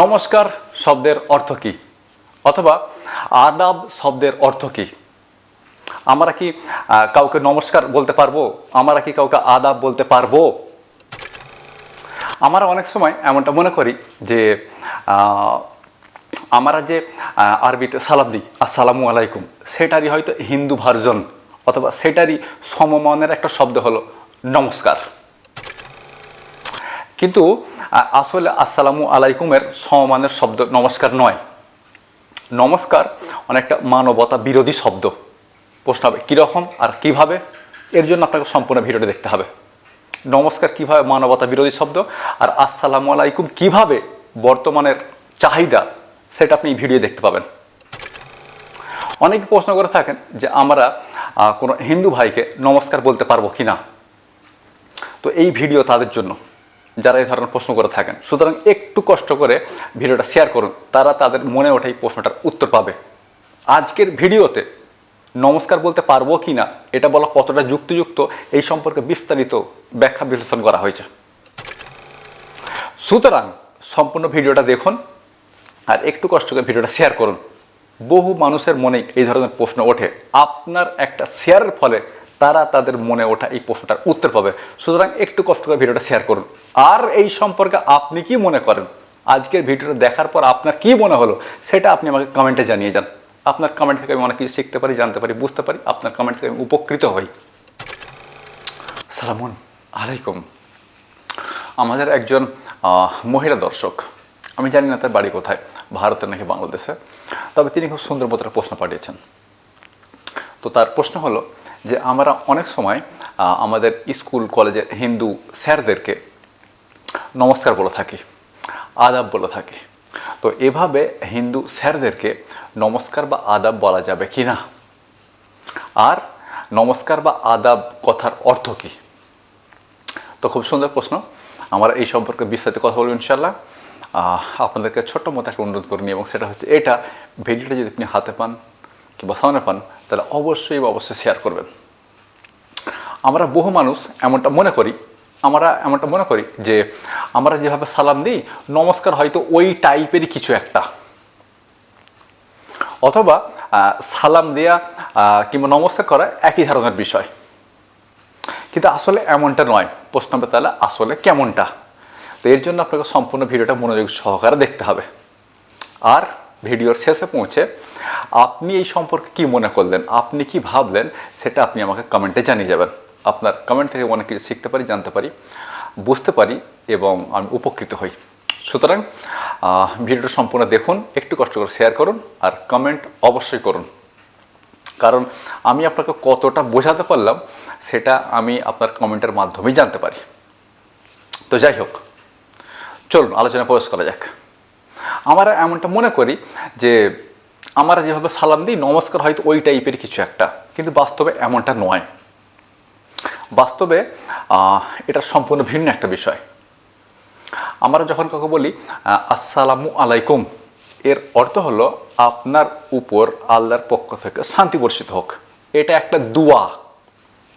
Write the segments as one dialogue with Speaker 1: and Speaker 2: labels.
Speaker 1: নমস্কার শব্দের অর্থ কী? অথবা আদাব শব্দের অর্থ কী? আমরা কি কাউকে নমস্কার বলতে পারব? আমরা কি কাউকে আদাব বলতে পারব? আমরা অনেক সময় এমনটা মনে করি যে আমরা যে আরবিতে সালাম দিই, আসসালামু আলাইকুম, সেটারই হয়তো হিন্দু ভার্জন, অথবা সেটারই সমমানের একটা শব্দ হলো নমস্কার। কিন্তু আসলে আসসালামু আলাইকুমের সমমানের শব্দ নমস্কার নয়। নমস্কার অনেকটা মানবতা বিরোধী শব্দ। প্রশ্ন হবে, কীরকম আর কীভাবে? এর জন্য আপনাকে সম্পূর্ণ ভিডিওটা দেখতে হবে। নমস্কার, কীভাবে মানবতা বিরোধী শব্দ? আর আসসালামু আলাইকুম, কীভাবে বর্তমানের চাহিদা? সেটা আপনি ভিডিও দেখতে পাবেন। অনেকে প্রশ্ন করে থাকেন যে আমরা কোনো হিন্দু ভাইকে নমস্কার বলতে পারব কি না তো এই ভিডিও তাদের জন্য। যারা এই ধরনের প্রশ্ন করে থাকেন। সুতরাং একটু কষ্ট করে ভিডিওটা শেয়ার করুন। তারা তাদের মনে ওঠে এই প্রশ্নটার উত্তর পাবে। আজকের ভিডিওতে নমস্কার বলতে পারব কি না, এটা বলা কতটা যুক্তিযুক্ত, এই সম্পর্কে বিস্তারিত ব্যাখ্যা বিশ্লেষণ করা হয়েছে। সুতরাং সম্পূর্ণ ভিডিওটা দেখুন আর একটু কষ্ট করে ভিডিওটা শেয়ার করুন। বহু মানুষের মনে এই ধরনের প্রশ্ন ওঠে। আপনার একটা শেয়ারের ফলে তারা তাদের মনে ওঠা এই প্রশ্নটার উত্তর পাবে। সুতরাং একটু কষ্ট করে ভিডিওটা শেয়ার করুন। আর এই সম্পর্কে আপনি কি মনে করেন? আজকের ভিডিওটা দেখার পর আপনার কি মনে হলো? সেটা আপনি আমাকে কমেন্টে জানিয়ে যান। আপনার কমেন্ট থেকে আমি অনেক কিছু শিখতে পারি, জানতে পারি, বুঝতে পারি। আপনার কমেন্ট থেকে আমি উপকৃত হই। সালামুন আলাইকুম। আমাদের একজন মহিলা দর্শক। আমি জানি না তার বাড়ি কোথায়। ভারতের নাকি বাংলাদেশে। তবে তিনি খুব সুন্দর মতো একটা প্রশ্ন পাঠিয়েছেন। তো তার প্রশ্ন হলো যে আমরা অনেক সময় আমাদের স্কুল, কলেজের হিন্দু স্যারদেরকে নমস্কার বলে থাকি, আদাব বলে থাকি। তো এভাবে হিন্দু স্যারদেরকে নমস্কার বা আদাব বলা যাবে কি না? আর নমস্কার বা আদাব কথার অর্থ কী? তো খুব সুন্দর প্রশ্ন। আমরা এই সম্পর্কে বিস্তারিত কথা বলব ইনশাল্লাহ আপনাদেরকে ছোট্ট মতো একটা অনুরোধ করিনি এবং সেটা হচ্ছে এটা ভিডিওটা যদি আপনি হাতে পান কিংবা সামনে পান তাহলে অবশ্যই অবশ্যই শেয়ার করবেন। আমরা বহু মানুষ এমনটা মনে করি, আমরা এমনটা মনে করি যে আমরা যেভাবে সালাম দিই, নমস্কার হয়তো ওই টাইপেরই কিছু একটা। অথবা সালাম দেয়া কিংবা নমস্কার করা একই ধরনের বিষয়। কিন্তু আসলে এমনটা নয়। প্রশ্ন হবে তাহলে আসলে কেমনটা? তো এর জন্য আপনাকে সম্পূর্ণ ভিডিওটা মনোযোগ সহকারে দেখতে হবে। আর ভিডিওর শেষে পৌঁছে আপনি এই সম্পর্কে কি মনে করলেন? আপনি কি ভাবলেন? সেটা আপনি আমাকে কমেন্টে জানিয়ে যাবেন। আপনার কমেন্ট থেকে অনেক কিছু শিখতে পারি, জানতে পারি, বুঝতে পারি এবং আমি উপকৃত হই। সুতরাং ভিডিওটা সম্পূর্ণ দেখুন, একটু কষ্ট করে শেয়ার করুন আর কমেন্ট অবশ্যই করুন। কারণ আমি আপনাকে কতটা বোঝাতে পারলাম, সেটা আমি আপনার কমেন্টের মাধ্যমেই জানতে পারি। তো যাই হোক, চলুন, আলোচনা প্রবেশ করা যাক। আমরা এমনটা মনে করি যে আমরা যেভাবে সালাম দিই, নমস্কার হয়তো ওই টাইপের কিছু একটা, কিন্তু বাস্তবে এমনটা নয়। বাস্তবে এটা সম্পূর্ণ ভিন্ন একটা বিষয়। আমরা যখন কাউকে বলি আসসালামু আলাইকুম, এর অর্থ হলো আপনার উপর আল্লাহর পক্ষ থেকে শান্তি বর্ষিত হোক। এটা একটা দুয়া।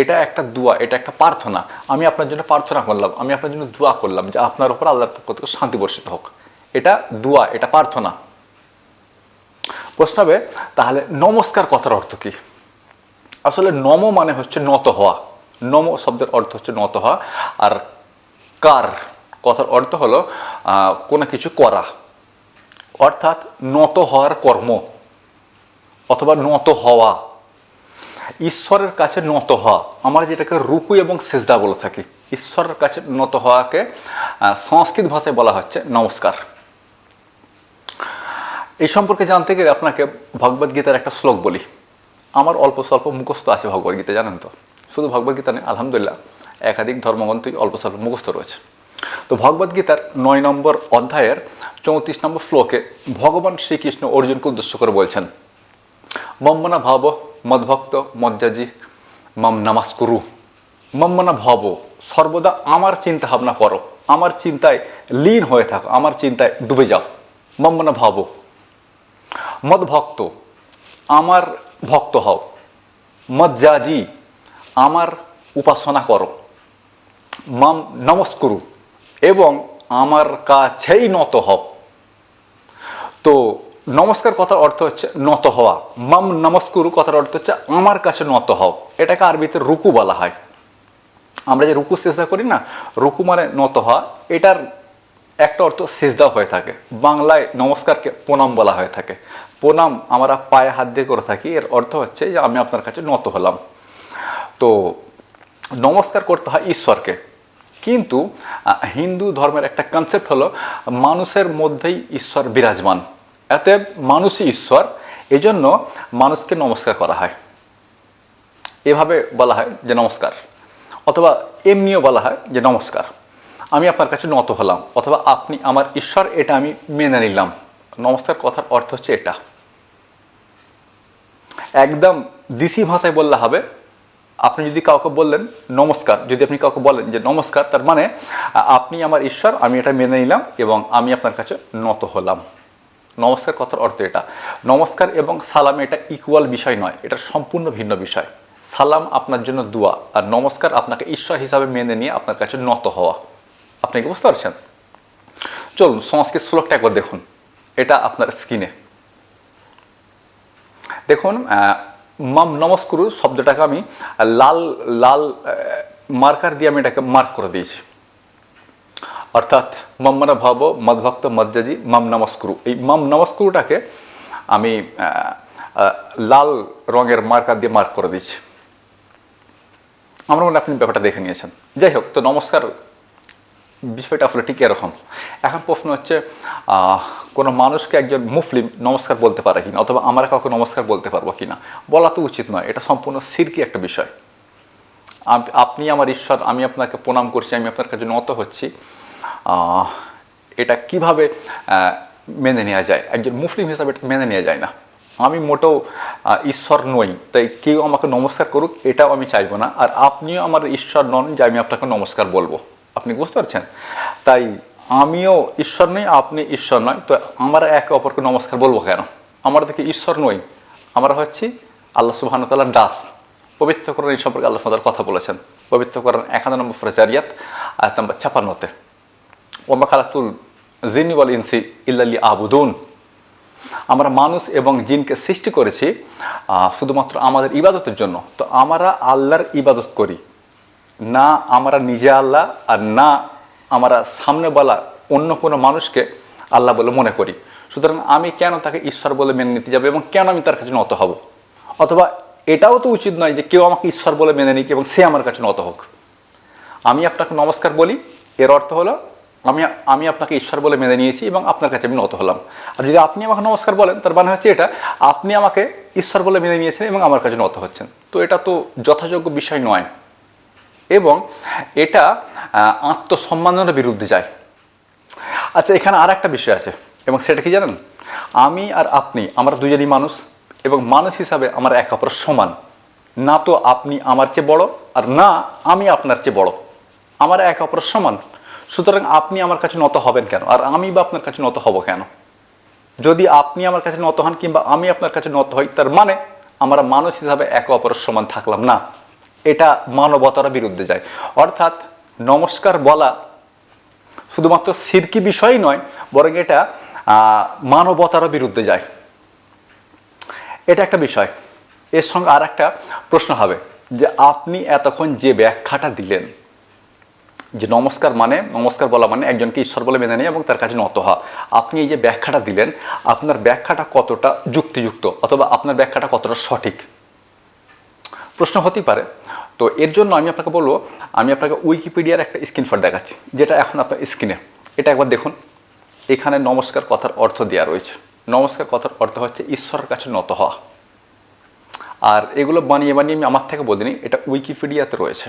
Speaker 1: এটা একটা দুয়া, এটা একটা প্রার্থনা। আমি আপনার জন্য প্রার্থনা করলাম, আমি আপনার জন্য দোয়া করলাম যে আপনার উপর আল্লাহর পক্ষ থেকে শান্তি বর্ষিত হোক। এটা দুয়া, এটা প্রার্থনা। প্রশ্ন হবে, তাহলে নমস্কার কথার অর্থ কি? আসলে নম মানে হচ্ছে নত হওয়া। নম শব্দের অর্থ হচ্ছে নত হওয়া। আর কার কথার অর্থ হলো কোনো কিছু করা। অর্থাৎ নত হওয়ার কর্ম অথবা নত হওয়া। ঈশ্বরের কাছে নত হওয়া। আমরা যেটাকে রুকু এবং সেজদা বলে থাকি। ঈশ্বরের কাছে নত হওয়াকে সংস্কৃত ভাষায় বলা হচ্ছে নমস্কার। এই সম্পর্কে জানতে গেলে আপনাকে ভগবদ্গীতার একটা শ্লোক বলি। আমার অল্প স্বল্প মুখস্থ আছে ভগবদ্গীতা জানেন তো? শুধু ভগবদ্গীতা নেই আলহামদুলিল্লাহ, একাধিক ধর্মগ্রন্থই অল্প স্বল্প মুখস্থ রয়েছে। তো ভগবদ্গীতার নয় নম্বর অধ্যায়ের চৌত্রিশ নম্বর শ্লোকে ভগবান শ্রীকৃষ্ণ অর্জুনকে উদ্দেশ্য করে বলছেন, মম্মনা ভাব, মদভক্ত, মজ্জাজি, মম নামাস্কুরু। মম্মনা ভব, সর্বদা আমার চিন্তা ভাবনা করো। আমার চিন্তায় লীন হয়ে থাকো, আমার চিন্তায় ডুবে যাও। মম্মনা ভাব মদভক্ত। আমার ভক্ত হও। মজ্জাজি, আমার উপাসনা করো। মাম নমস্কুরু। এবং আমার কাছেই নত হও। তো নমস্কার কথার অর্থ হচ্ছে নত হওয়া। মাম নমস্কুরু কথার অর্থ হচ্ছে আমার কাছে নত হও। এটাকে আরবিতে রুকু বলা হয়। আমরা যে রুকু চেষ্টা করি না, রুকু মানে নত হওয়া, এটার একটা অর্থ সেজদা হয়ে থাকে। বাংলায় নমস্কারকে প্রণাম বলা হয়ে থাকে। প্রণাম আমরা পায়ে হাত দিয়ে করে থাকি। এর অর্থ হচ্ছে যে আমি আপনার কাছে নত হলাম। তো নমস্কার করতে হয় ঈশ্বরকে। কিন্তু হিন্দু ধর্মের একটা কনসেপ্ট হলো, মানুষের মধ্যেই ঈশ্বর বিরাজমান। এতে মানুষই ঈশ্বর, এজন্য মানুষকে নমস্কার করা হয়। এভাবে বলা হয় যে নমস্কার। অথবা এমনিও বলা হয় যে নমস্কার। আমি আপনার কাছে নত হলাম, অথবা আপনি আমার ঈশ্বর, এটা আমি মেনে নিলাম। নমস্কার কথার অর্থ হচ্ছে এটা। একদম দিসি ভাষায় বললে হবে, আপনি যদি কাউকে বললেন নমস্কার, যদি আপনি কাউকে বলেন যে নমস্কার, তার মানে আপনি আমার ঈশ্বর, আমি এটা মেনে নিলাম এবং আমি আপনার কাছে নত হলাম। নমস্কার কথার অর্থ এটা। নমস্কার এবং সালাম এটা ইকুয়াল বিষয় নয়, এটা সম্পূর্ণ ভিন্ন বিষয়। সালাম আপনার জন্য দোয়া, আর নমস্কার আপনাকে ঈশ্বর হিসাবে মেনে নিয়ে আপনার কাছে নত হওয়া। আপনি কি বুঝতে পারছেন? চলুন সংস্কৃত শ্লোকটা একবার দেখুন। এটা আপনার স্ক্রিনে দেখুন মাম নমস্কুরু শব্দটাকে আমি লাল লাল মার্কার দিয়ে আমি এটাকে মার্ক করে দিয়েছি। অর্থাৎ মাম্মানা ভাব মদভক্ত মজ্জাজি মাম নমস্কুরু। এই মাম নমস্কুরুটাকে আমি লাল রঙের মার্কার দিয়ে মার্ক করে দিয়েছি। আমার মনে আপনি ব্যাপারটা দেখে নিয়েছেন। যাই হোক, তো নমস্কার বিষয়টা আসলে ঠিক এরকম। এখন প্রশ্ন হচ্ছে কোনো মানুষকে একজন মুসলিম নমস্কার বলতে পারে কিনা? অথবা আমরা কাউকে নমস্কার বলতে পারব কিনা? বলা তো উচিত নয়, এটা সম্পূর্ণ সিরকি একটা বিষয়। আপনি আমার ঈশ্বর, আমি আপনাকে প্রণাম করছি, আমি আপনার কাছে নত হচ্ছি। এটা কীভাবে মেনে নেওয়া যায়? একজন মুসলিম হিসাবে এটা মেনে নেওয়া যায় না। আমি মোটেও ঈশ্বর নই, তাই কেউ আমাকে নমস্কার করুক, এটাও আমি চাইব না। আর আপনিও আমার ঈশ্বর নন যে আমি আপনাকে নমস্কার বলব। আপনি বুঝতে পারছেন? তাই আমিও ঈশ্বর নই, আপনি ঈশ্বর নয়। তো আমরা একে অপরকে নমস্কার বলব কেন? আমরা দেখি ঈশ্বর নই। আমরা হচ্ছি আল্লাহ সুবাহান তাল্লাহ দাস। পবিত্রকরণ এই সম্পর্কে আল্লাহ তাআলা কথা বলেছেন। পবিত্রকরণ একান্ন নম্বর ফ্রেজারিয়াত আয়াত নম্বর ছাপান্নতে। ওমা খালাকুল জিনি ওয়াল ইনসি ইল্লাল্লি আবুদুন আমরা মানুষ এবং জিনকে সৃষ্টি করেছি শুধুমাত্র আমাদের ইবাদতের জন্য। তো আমরা আল্লাহর ইবাদত করি। না আমরা নিজে আল্লাহ আর না আমরা সামনে বলা অন্য কোনো মানুষকে আল্লাহ বলে মনে করি। সুতরাং আমি কেন তাকে ঈশ্বর বলে মেনে নিতে যাব এবং কেন আমি তার কাছে নত হব? অথবা এটাও তো উচিত নয় যে কেউ আমাকে ঈশ্বর বলে মেনে নিক এবং সে আমার কাছে নত হোক। আমি আপনাকে নমস্কার বলি, এর অর্থ হলো আমি আমি আপনাকে ঈশ্বর বলে মেনে নিয়েছি এবং আপনার কাছে আমি নত হলাম। আর যদি আপনি আমাকে নমস্কার বলেন, তার মানে হচ্ছে এটা, আপনি আমাকে ঈশ্বর বলে মেনে নিয়েছেন এবং আমার কাছে নত হচ্ছেন। তো এটা তো যথাযোগ্য বিষয় নয়। এবং এটা আত্মসম্মানের বিরুদ্ধে যায়। আচ্ছা এখানে আর একটা বিষয় আছে, এবং সেটা কি জানেন? আমি আর আপনি, আমরা দুজনই মানুষ, এবং মানুষ হিসাবে আমরা এক অপরের সমান। না তো আপনি আমার চেয়ে বড়, আর না আমি আপনার চেয়ে বড়। আমরা এক অপরের সমান। সুতরাং আপনি আমার কাছে নত হবেন কেন? আর আমি বা আপনার কাছে নত হব কেন? যদি আপনি আমার কাছে নত হন কিংবা আমি আপনার কাছে নত হই, তার মানে আমরা মানুষ হিসাবে এক অপরের সমান থাকলাম না। এটা মানবতার বিরুদ্ধে যায়। অর্থাৎ নমস্কার বলা শুধুমাত্র সিরকি বিষয় নয়, বরং এটা মানবতার বিরুদ্ধে যায়। এটা একটা বিষয়। এর সঙ্গে আর একটা প্রশ্ন হবে যে আপনি এতক্ষণ যে ব্যাখ্যাটা দিলেন, যে নমস্কার মানে নমস্কার বলা মানে একজনকে ঈশ্বর বলে মেনে নেয় এবং তার কাছে নত হওয়া। আপনি এই যে ব্যাখ্যাটা দিলেন, আপনার ব্যাখ্যাটা কতটা যুক্তিযুক্ত অথবা আপনার ব্যাখ্যাটা কতটা সঠিক? প্রশ্ন হতেই পারে। তো এর জন্য আমি আপনাকে বলব, আমি আপনাকে উইকিপিডিয়ার একটা স্ক্রিনশট দেখাচ্ছি, যেটা এখন আপনার স্ক্রিনে এটা একবার দেখুন। এখানে নমস্কার কথার অর্থ দেওয়া রয়েছে। নমস্কার কথার অর্থ হচ্ছে ঈশ্বরের কাছে নত হওয়া। আর এগুলো বানিয়ে বানিয়ে আমি আমার থেকে বলিনি, এটা উইকিপিডিয়াতে রয়েছে।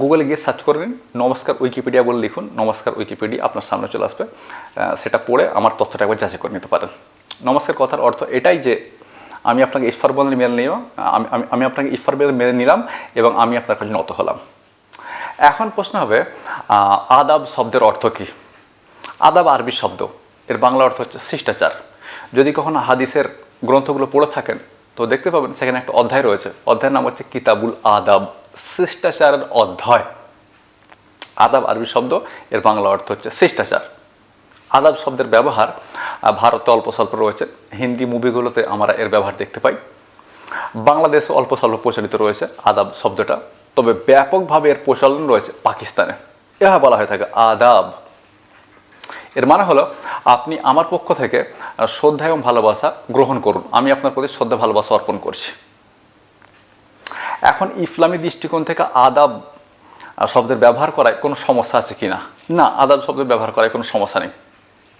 Speaker 1: গুগলে গিয়ে সার্চ করে নিন, নমস্কার উইকিপিডিয়া বলে লিখুন, নমস্কার উইকিপিডিয়া আপনার সামনে চলে আসবে। সেটা পড়ে আমার তথ্যটা একবার যাচাই করে নিতে পারেন। নমস্কার কথার অর্থ এটাই যে আমি আপনাকে ঈশ্বর বলে মেনে নিলাম আমি, আমি- আপনাকে ঈশ্বর বলে মেনে নিলাম এবং আমি আপনার কাছে নত হলাম। এখন প্রশ্ন হবে আদাব শব্দের অর্থ কী? আদাব আরবি শব্দ, এর বাংলা অর্থ হচ্ছে শিষ্টাচার। যদি কখনো হাদিসের গ্রন্থগুলো পড়ে থাকেন, তো দেখতে পাবেন সেখানে একটা অধ্যায় রয়েছে। অধ্যায়ের নাম হচ্ছে কিতাবুল আদাব, শিষ্টাচারের অধ্যায়। আদাব আরবি শব্দ, এর বাংলা অর্থ হচ্ছে শিষ্টাচার। আদাব শব্দের ব্যবহার ভারতে অল্প স্বল্প রয়েছে। হিন্দি মুভিগুলোতে আমরা এর ব্যবহার দেখতে পাই। বাংলাদেশে অল্প স্বল্প প্রচলিত রয়েছে আদাব শব্দটা। তবে ব্যাপকভাবে এর প্রচলন রয়েছে পাকিস্তানে। এভাবে বলা হয়ে থাকে আদাব। এর মানে হলো, আপনি আমার পক্ষ থেকে শ্রদ্ধা এবং ভালোবাসা গ্রহণ করুন। আমি আপনার প্রতি শ্রদ্ধা, ভালোবাসা অর্পণ করছি। এখন ইসলামী দৃষ্টিকোণ থেকে আদাব শব্দের ব্যবহার করায় কোনো সমস্যা আছে কি না না, আদাব শব্দের ব্যবহার করায় কোনো সমস্যা নেই।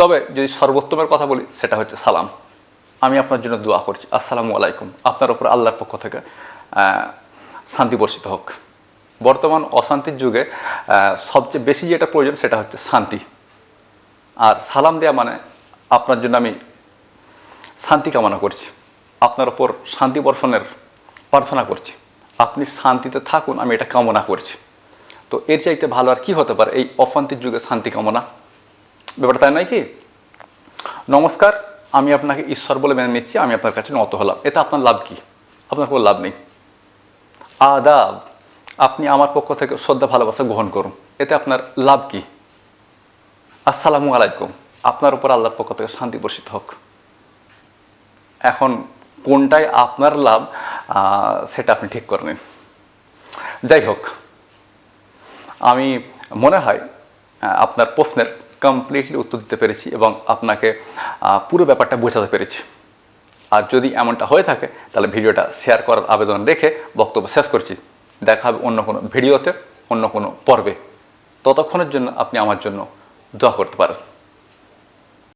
Speaker 1: তবে যদি সর্বোত্তমের কথা বলি, সেটা হচ্ছে সালাম। আমি আপনার জন্য দোয়া করছি। আসসালামু আলাইকুম। আপনার উপর আল্লাহর পক্ষ থেকে শান্তি বর্ষিত হোক। বর্তমান অশান্তির যুগে সবচেয়ে বেশি যেটা প্রয়োজন, সেটা হচ্ছে শান্তি। আর সালাম দেওয়া মানে আপনার জন্য আমি শান্তি কামনা করছি। আপনার ওপর শান্তি বর্ষণের প্রার্থনা করছি। আপনি শান্তিতে থাকুন, আমি এটা কামনা করছি। তো এর চাইতে ভালো আর কি হতে পারে এই অশান্তির যুগে শান্তি কামনা? ব্যাপারটা নয় কি? নমস্কার, আমি আপনাকে ঈশ্বর বলে মেনে নিচ্ছি, আমি আপনার কাছে নত হলাম। এতে আপনার লাভ কি? আপনার কোনো লাভ নেই। আদাব, আপনি আমার পক্ষ থেকে শ্রদ্ধা, ভালোবাসা গ্রহণ করুন। এতে আপনার লাভ কি? আসসালামু আলাইকুম। আপনার উপর আল্লাহর পক্ষ থেকে শান্তি বর্ষিত হোক। এখন কোনটাই আপনার লাভ সেটা আপনি ঠিক করে নিন। যাই হোক, আমি মনে হয় আপনার প্রশ্নের কমপ্লিটলি উত্তর দিতে পেরেছি এবং আপনাকে পুরো ব্যাপারটা বোঝাতে পেরেছি। আর যদি এমনটা হয়ে থাকে, তাহলে ভিডিওটা শেয়ার করার আবেদন রেখে বক্তব্য শেষ করছি। দেখা হবে অন্য কোনো ভিডিওতে, অন্য কোনো পর্বে। ততক্ষণের জন্য আপনি আমার জন্য দোয়া করতে পারেন।